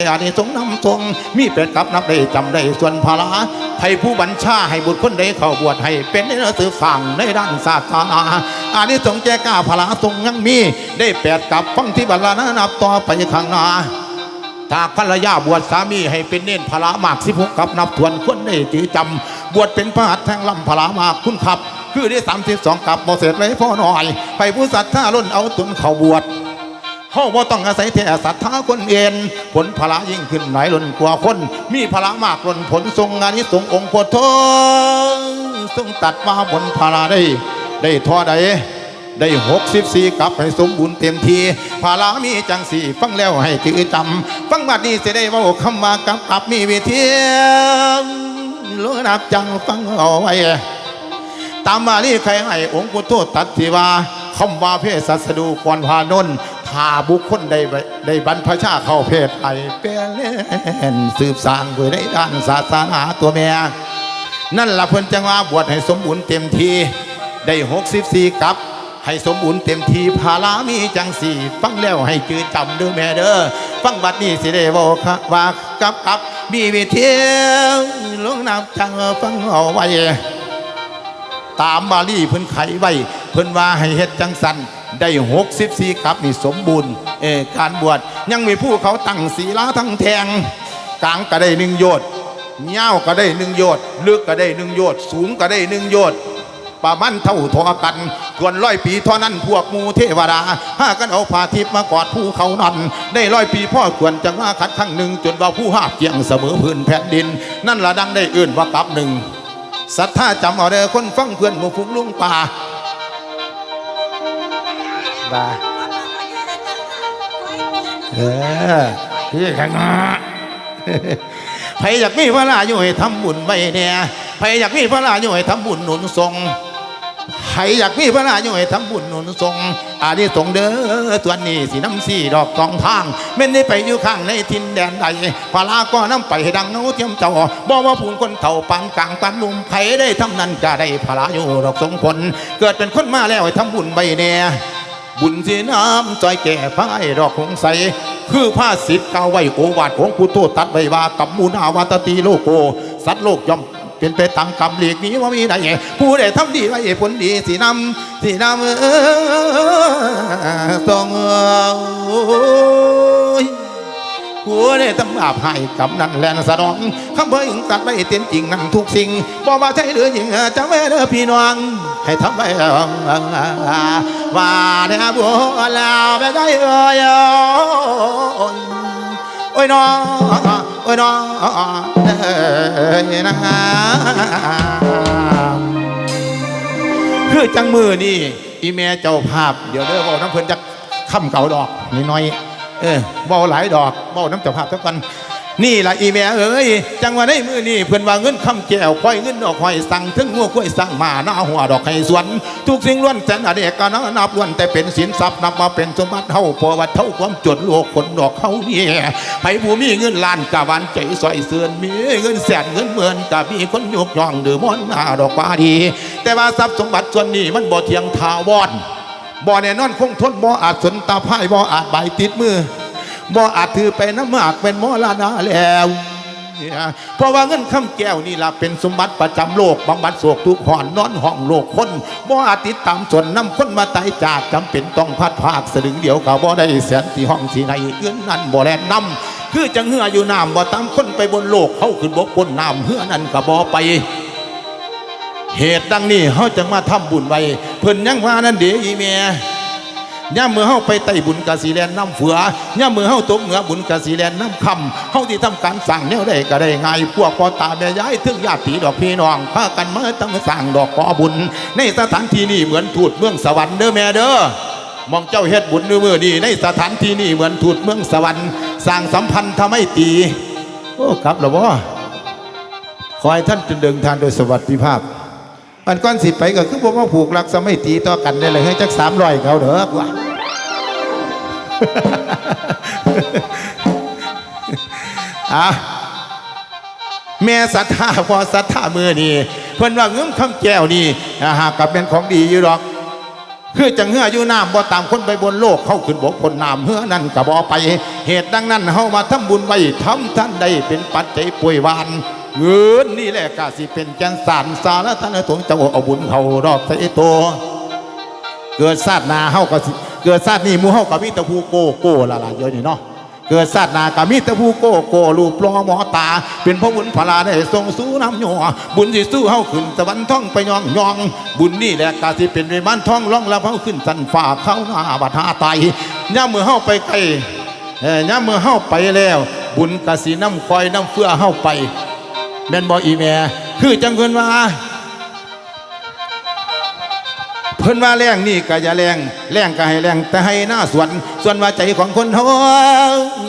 อานิสงส์นำทรงมีเป็ดกับนับได้จำได้ส่วนภาระให้ผู้บัญชาให้บุตรคนใดเข้าบวชให้เป็นในสือฝั่งในด้านศาสนาอานิสงส์แก่กล้าภาระทรงยังมีได้แปดกับฟังที่บรรลานะนับต่อไปข้างหน้าถ้าภรรยาบวชสามีให้เป็นเน้นพระมากสิบหกกับนับทวนคนได้จือจำบวชเป็นพระหัตถ์แทงลำพระมากคุณขับ คือได้สามสิบสองกับบ่เสร็จเลยพ่อหน่อย ไปผู้สัตว์ท่าล้นเอาตุนเข้าบวช เฮาบ่ต้องอาศัยแต่ศรัทธาคนเอ็นผลพละยิ่งขึ้นหลายล้นกว่าคน มีพละมากล้นผลทรงงานนี้ทรงองค์โพธิ์ทองทรงตัดมาบนพละได้ ได้ทอใดได้หกสิบสี่กลับให้สมบูรณ์เต็มทีพาลามีจังสี่ฟังแล้วให้จือจำฟังบัดนี้จะได้ว่าคำว่ากับอับมีวิธีรู้นับจังฟังเอาไว้ ตามมาลีใครให้องค์พุทโธตัดสิว่าคำว่าเพศสัสดูกวนพานน ถ้าบุคคลได้ได้บรรพชาเข้าเพศไอเป็นเล่นสืบสร้างด้วยในด้านศาสนาตัวแม่นั่นละเพิ่นจังว่าบวชให้สมบูรณ์เต็มทีได้หกสิบสี่กับ ให้สมบูรณ์เต็มทีภาลามีจังสี่ฟังแล้วให้จือจำเด้อแม่เด้อฟังบัดนี้สิได้เว่าค่ะว่ากับกับมีวิธีลงน้ำจังฟังเอาไว้ ตามบาลีเพิ่นไขไว้เพิ่นว่าให้เฮ็ดจังสัน ได้หกสิบสี่กับนี่สมบูรณ์เอการบวชยังมีผู้เขาตั้งศีลาทั้งแทงกลางก็ได้หนึ่งโยชน์เงาวก็ได้หนึ่งโยชน์ลึกก็ได้หนึ่งโยชน์สูงก็ได้หนึ่งโยชน์ประมันเท่าทอกันส่วนร้อยปีท่านั้นพวกมูเทวดาห้ากันเอาผาทิพย์มากอดผู้เขานั้นได้ร้อยปีพ่อควรจังว่าคัดครั้งหนึ่งจนว่าผู้ห้าเกียงเสมอพื้นแผ่นดิน นั่นละดังได้อื่นว่ากับหนึ่งศรัทธาจำเอาเด้อคนฟังเพื่อนหมู่ฟุ้งลุงป่า บาเออพี่ขังไผอยากมีพระราอยู่ให้ทำบุญไว้เนี่ยไผอยากมีพระราอยู่ให้ทำบุญหนุนทรงไผอยากมีพระราอยู่ให้ทำบุญหนุนทรงอานิสงเด้อตัวนี้สีน้ำสีดอกสองทางแม่นได้ไปอยู่ข้างในทินแดนใดพระราก็น้ำไปให้ดังเงาเทียมเจ้าบอกว่าผู้คนเถ่าปานกลางปานลุมไผได้ทำนั้นก็ได้พระราอยู่ดอกสงผล เกิดเป็นคนมาแล้วให้ทำบุญไว้เนี่ย บุญสีน้ำจอยแก่พายดอกหงใส คือผ้าสิทธิ์เก่าไว้โอวาทของผู้โธตัดไว้ว่ากับมูนาวาตติโลโก สัตว์โลกย่อมเป็นไปตามกรรมหลีกหนี้ว่ามีใดผู้ใดทำดีไว้ผลดีสีน้ำสีน้ำเออต้องเอ้ย หัวเนี่ยตำอาบให้กับนั่นแลนสนองคำเบยตัดไว้เต็มจริงนั่นทุกสิ่งบอกว่าใช่หรือหญิงจะแม่เด้อพี่น้อง ให้ทำไว้ว่าเนี่ยบัวแล้วไม่ได้เอ่ยโอ้ยน้องโอ้ยน้องเอ้ยนะคือจังมือนี่อีเมเจ้าภาพ เดี๋ยวเด้อบอกน้ำเพิ่นจะค่ำเก่าดอกนิดน่อย เออเบาหลายดอกเบาน้ำเจ้าภาพทุกคนนี่ละอีแม่เอ้ยจังว่าได้มือนี่เพื่อนว่าเงินคำแก้วค่อยเงินดอกค่อยสั่งถึงงัวกล้วยสั่งมาหน้าหัวดอกให้สวน ทุกสิ่งล้วนแสนอเนกก็นับนับล้วนแต่เป็นสินทรัพย์นับมาเป็นสมบัติเฮาพอว่าเท่าความจดโลกคนดอกเขาเนี่ยไผผู้มีเงินล้านกะวันใจสอยเสื่อนมีเงินแสนเงินหมื่นกะมีคนยกย่องดือมอนหน้าดอกบาดี แต่ว่าทรัพย์สมบัติส่วนนี้มันบ่เทียงทาวร บ่แน่นอนคงทนบ่อาจสนตาพ่ายบ่อาจใบติดมือบ่อาจถือไปน้ำมากเป็นมรณะแล้วเนี่ยเพราะว่าเงินคำแก้วนี่ล่ะเป็นสมบัติประจำโลกบำบัดโศกทุกข์หอนนอนห้องโลกคนบ่อาจติดตามส่วนน้ำคนมาตายจากจำเป็นต้องพัดภาคสลึงเดียวกับบ่ได้แสนที่ห้องสีในเอื้อนนั่นบ่แลนน้ำคือจังเหืออยู่น้ำบ่ตามคนไปบนโลกเขาขึ้นบกบนน้ำเหือนั่นก็บ่ไป เหตุดังนี้เขาจึงมาทำบุญไว้ เพิ่นยังว่านั่นเดีอีเมียย่ามมือเฮาไปไต่บุญกะสีแลนน้ำเฟือย่ามมือเฮาตกเหนือบุญกะสีแลนน้ำคำเฮาที่ทำการสั่งแนวใดก็ได้ง่ายพวกพ่อตาแม่ยายถึงญาติดอกพี่น้องพากันมาตั้งสั่งดอกขอบุญ ในสถานที่นี้เหมือนทูตเมืองสวรรค์เด้อแม่เด้อมองเจ้าเฮ็ดบุญด้วยมือนี่ในสถานที่นี้เหมือนทูตเมืองสวรรค์สร้างสัมพันธ์ทำให้ตีโอ้ครับหรอวะขอให้ท่านจนเดินทางโดยสวัสดิภาพ มันก้อนสิไปก็คือบอกว่าผูกรักสมัยตีต่อกันได้เลยให้จักสามร้อยเขาเด้อว่ะอะแม่ศรัทธาพอศรัทธามือนี่เพิ่นว่าเงื้มคำแก้วนี่หากกับเป็นของดีอยู่หรอกคือจังเหืออยู่น้ำบ่ตามคนไปบนโลกเข้าขึ้นบกคนน้ำเหือนั่นก็บ่ไป เหตุดังนั้นเฮามาทำบุญไว้ทำท่านได้เป็นปัจจัยป่วยวาน เงินนี่แหละก็สิเป็นแกนสารสารท่านถงเจ้าเอาบุญเขาดอกใส่ตัวเกิดชาตินาเฮาก็สิเกิดชาตินี้มูเฮาก็มีต่ผู้โกโก้ละละเยอะนี่เนาะเกิดชาตินาก็มีต่ผู้โกโก้รูปรอหมอตา เป็นพระบุญพลาได้ทรงสู้น้ำหยวบุญสิสู้เฮาขึ้นตะวันท่องไปยองยอง บุญนี่แหละก็สิเป็นวิมานท่องล่องแล้วเฮาขึ้นสันฟ้าเข้าหน้าบัดหาไตย่ามมือเฮาไปไกลเอ่ย่ามมือเฮาไปแล้ว บุญกสิน้ำคอยน้ำเฟื่อเฮาไป แม่นบ่อีแม่คือจังเพิ่นว่า เพิ่นว่าแรงนี่ก็อย่าแรงแรงก็ให้แรงแต่ให้หน้าสวนส่วนว่าใจของคนเฮา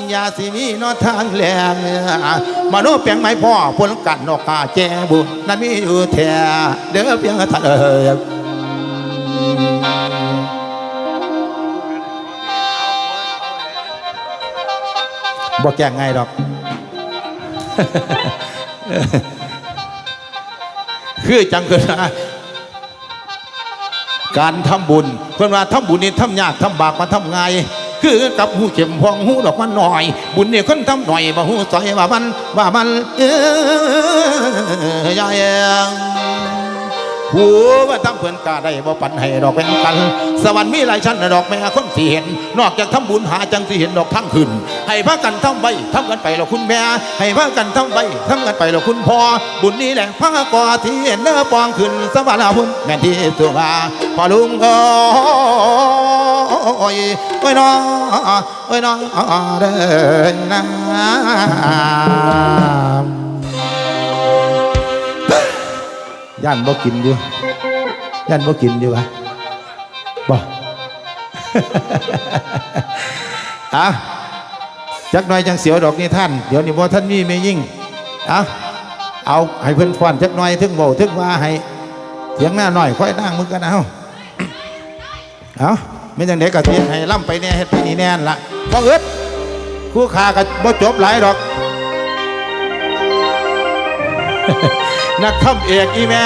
อย่าสิมีนอทางแรงมาโนเปียงไม้พ่อพลกันนอกกาแจบุญนั้นมีอยู่แท้เด้อเพียงท่านเอ่ยบ่แก้ง่ายดอก คือจังเกิดนะการทำบุญเพื่อนว่าทำบุญนี่ทำยากทำบากมาทำไงคือกับหูเข็มพองหูดอกมันหน่อย บุญนี่คนทำหน่อยว่าหูซอยว่ามันว่ามันเออยายง หัวว่าทำเพื่อนกาได้บ่ปันให้ดอกแบ่งกัน สวรรค์มีหลายชั้นดอกแม่คนสิเห็น นอกจากทำบุญหาจังสิเห็นดอกทั้งขึ้น ให้พากันทำไว้ทำกันไปแล้วคุณแม่ให้พากันทำไว้ทำกันไปแล้วคุณพ่อบุญนี้แหละพากอที่เห็นเนื้อปองขึ้นสวรรค์บุญแม่ที่ตัวมาพอลุงก็โอ้ยโอ้ยน้อโอ้ยน้อเดินน้ำ ย่านบ่กินอยู่ย่านบ่กินอยู่วะบ่อะจักหน่อยจังเสียวดอกนี่ท่าน เดี๋ยวนี้บ่ท่านมีไม่ยิ่งเอาเอาให้เพิ่นฟ้อนจักหน่อยถึงเว้าถึงว่าให้เสียงหน้าหน่อยค่อยนั่งมึงกันเอาเอาไม่จังเด็กกะเทียนให้ล่ำไปแน่เฮ็ดไปนี่แน่นละบ่อึดคู่ขาก็บ่จบหลายดอก นักทำเอกอีแม่